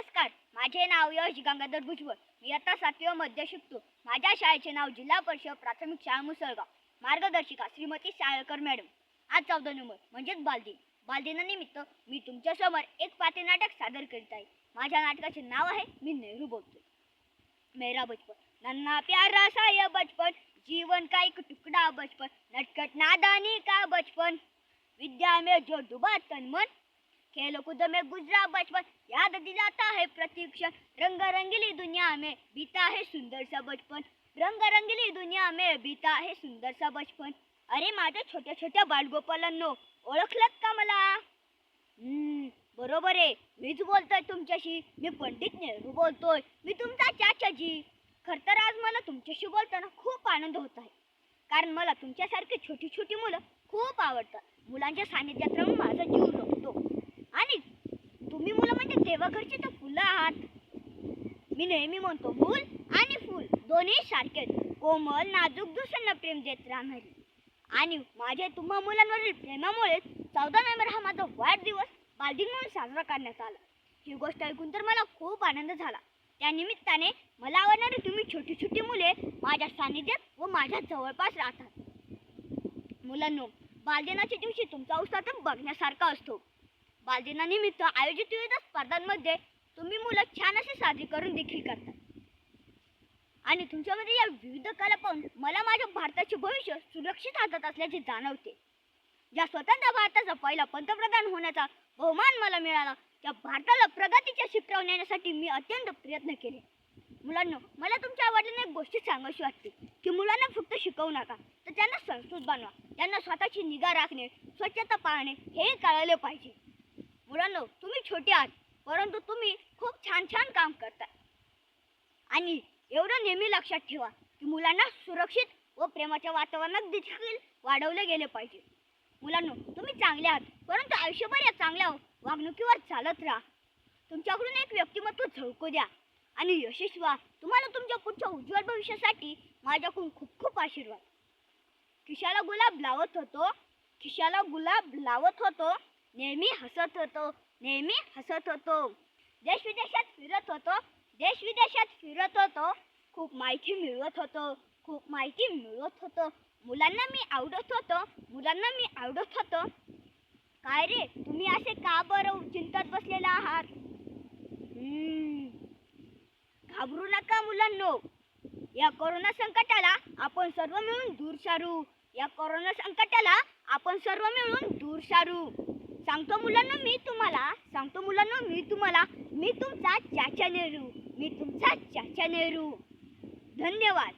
नमस्कार माझे नाव यश गंगाधर भुजबळ. मी आता सातव्या मध्ये शिकतो. माझ्या शाळेचे नाव जिल्हा परिषद प्राथमिक शाळा मुसळगाव. मार्गदर्शिका श्रीमती साळकर मॅडम. आज चौदा नोव्हेंबर म्हणजेच बालदिन. बालदिनानिमित्त मी तुमच्यासमोर एक पाते नाटक सादर करीत आहे. माझ्या नाटकाचे नाव आहे मी नेहरू बोलतोय मेरा बचपन नन्ना प्यारा साय बचपन जीवन का एक टुकड़ा बचपन नटखट नादानी का बचपन. विद्या में जो डुबा तन मन खेल कूद में गुजरा बचपन याद दिलाता है प्रतीक्षण। रंग रंगीली दुनिया में बीता है सुंदर सा बचपन। रंग रंगीली दुनिया में बीता है सुंदर सा बचपन। अरे माझ्या छोट्या छोट्या बालगोपालांनो ओळखलत का मला? बरोबर आहे. मीच बोलतोय तुमच्याशी. मी पंडित नेहरू बोलतोय. मी तुमचा चाचाजी. खर तर आज मला तुमच्याशी बोलताना खूप आनंद होत आहे. कारण मला तुमच्यासारखी छोटी छोटी मुलं खूप आवडतात. मुलांच्या सानिध्यात राहून माझा जीव रोखतो आणि तुम्ही मुलं म्हणजे देवाघरची तर फुलं आहात मी नेहमी म्हणतो मूल आणि फूल दोन्ही सारखेच. कोमल नाजूक दुसऱ्यांना प्रेम देत राहणारी. आणि माझ्या तुम्हा मुलांवरील प्रेमामुळे चौदा नोव्हेंबर हा माझा वाढदिवस बालदिन म्हणून साजरा करण्यात आला. ही गोष्ट ऐकून तर मला खूप आनंद झाला. त्या निमित्ताने मला आवडणारी तुम्ही छोटी छोटी मुले माझ्या सानिध्यात व माझ्या जवळपास राहतात. मुलांनो बालदिनाच्या दिवशी तुमचा उत्साह तर बघण्यासारखा असतो. बालदिनानिमित्त आयोजित विविध स्पर्धांमध्ये तुम्ही मुलं छान असे करून देखील करतात आणि तुमच्यामध्ये या विविध कला पाहून मला माझ्या भारताचे भविष्य सुरक्षित हातात असल्याचे जाणवते. ज्या स्वतंत्र भारताचा पहिला पंतप्रधान होण्याचा बहुमान मला मिळाला त्या भारताला प्रगतीच्या शिखरावर नेण्यासाठी मी अत्यंत प्रयत्न केले. मुलांना मला तुमच्या आवडीने एक गोष्टी सांगायची वाटते की मुलांना फक्त शिकवू नका तर त्यांना संस्कृत बनवा. त्यांना स्वतःची निगा राखणे स्वच्छता पाळणे हे कळले पाहिजे. मुलांना तुम्ही छोटे आहात परंतु तुम्ही खूप छान छान काम करता. आणि एवढं नेहमी लक्षात ठेवा की मुलांना सुरक्षित व प्रेमाच्या वातावरणात देखील वाढवले गेले पाहिजे. मुलांनो तुम्ही चांगले आहात परंतु आयुष्यभर या चांगल्या वागणुकीवर चालत राहा. तुमच्याकडून एक व्यक्तिमत्व झळकू द्या आणि यशस्वी व्हा. तुम्हाला तुमच्या पुढच्या उज्ज्वल भविष्यासाठी माझ्याकडून खूप खूप आशीर्वाद. खिशाला गुलाब लावत होतो खिशाला गुलाब लावत होतो नेहमी हसत होतो. नेहमी हसत होतो. देश विदेशात फिरत होतो. देश विदेशात फिरत होतो. खूप माहिती मिळवत होतो. खूप माहिती मिळवत होतो. मुलांना मी आवडत होतो. मुलांना मी आवडत होतो. काय रे? तुम्ही असे का बरं चिंतत बसलेला आहात? घाबरू नका मुलांनो. या कोरोना संकटाला आपण सर्व मिळून दूर सारू. या कोरोना संकटाला आपण सर्व मिळून दूर सारू. सांगतो मुलांना मी तुम्हाला सांगतो मुलांना मी तुम्हाला मी तुमचा चाचा नेहरू मी तुमचा चाचा नेहरू. धन्यवाद.